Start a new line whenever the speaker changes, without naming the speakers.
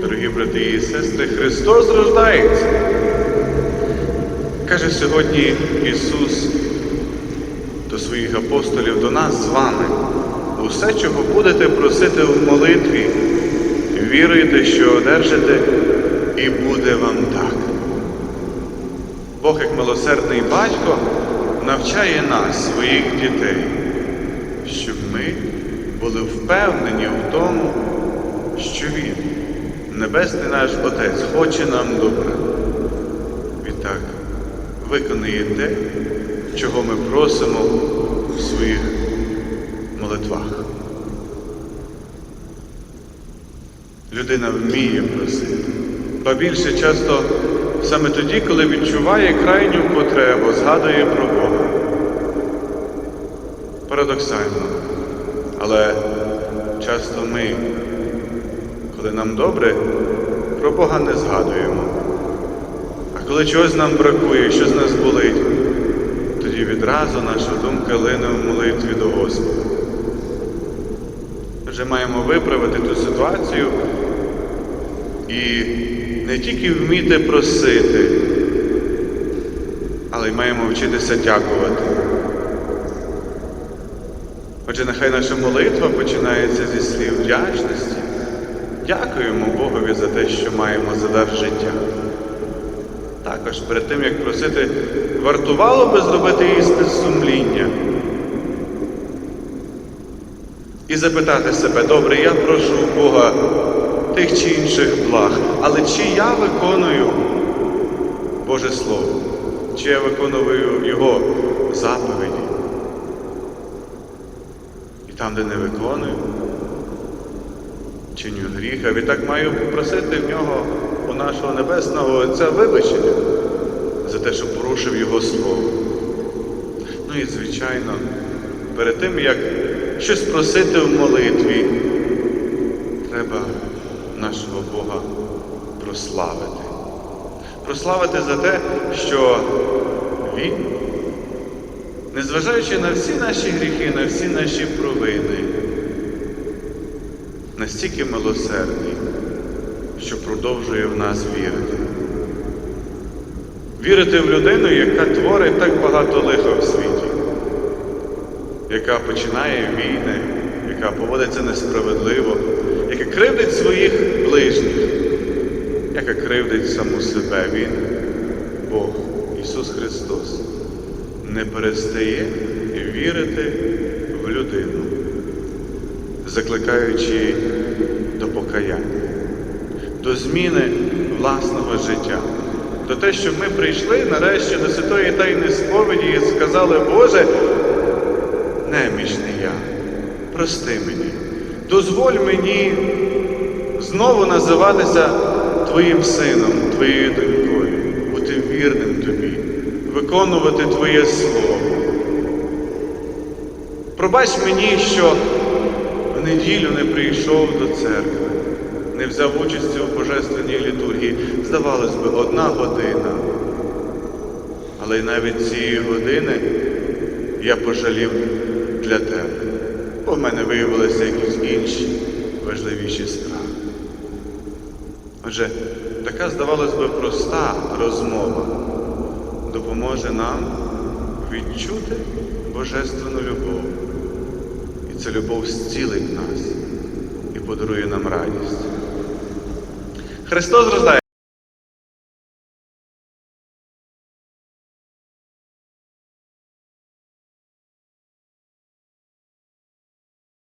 Дорогі брати і сестри, Христос рождається. Каже сьогодні Ісус до своїх апостолів, до нас з вами. Усе, чого будете просити в молитві, віруйте, що одержите, і буде вам так. Бог, як милосердний батько, навчає нас, своїх дітей, щоб ми були впевнені в тому, що Він, Небесний наш Отець, хоче нам добра. Відтак, виконує те, чого ми просимо в своїх молитвах. Людина вміє просити, ба більше часто саме тоді, коли відчуває крайню потребу, згадує про Бога. Парадоксально, але часто ми, коли нам добре, про Бога не згадуємо. А коли чогось нам бракує, що з нас болить, тоді відразу наша думка лине в молитві до Господа. Вже маємо виправити ту ситуацію і не тільки вміти просити, але й маємо вчитися дякувати. Отже, нехай наша молитва починається зі слів вдячності. Дякуємо Богові за те, що маємо за дар життя. Також перед тим, як просити, вартувало би зробити іспит сумління і запитати себе, добре, я прошу Бога тих чи інших благ, але чи я виконую Боже Слово, чи я виконую Його заповіді? І там, де не виконую, чиню гріх, а відтак маю попросити в нього, у нашого Небесного Отця, вибачення за те, що порушив Його Слово. Ну і, звичайно, перед тим, як щось просити в молитві, треба нашого Бога прославити. Прославити за те, що Він, незважаючи на всі наші гріхи, на всі наші провини, настільки милосердний, що продовжує в нас вірити. Вірити в людину, яка творить так багато лиха в світі, яка починає війни, яка поводиться несправедливо, яка кривдить своїх ближніх, яка кривдить саму себе. Він, Бог, Ісус Христос, не перестає вірити в людину, закликаючи до покаяння, до зміни власного життя. До те, щоб ми прийшли нарешті до святої тайни сповіді і сказали, Боже, немічний я, прости мені, дозволь мені знову називатися Твоїм сином, Твоєю донькою, бути вірним Тобі, виконувати Твоє Слово. Пробач мені, що неділю не прийшов до церкви, не взяв участі у божественній літургії. Здавалось би, одна година. Але й навіть цієї години я пожалів для тебе, бо в мене виявилися якісь інші важливіші справи. Отже, така, здавалось би, проста розмова допоможе нам відчути божественну любов. Ця любов зцілить нас і подарує нам радість. Христос рождає!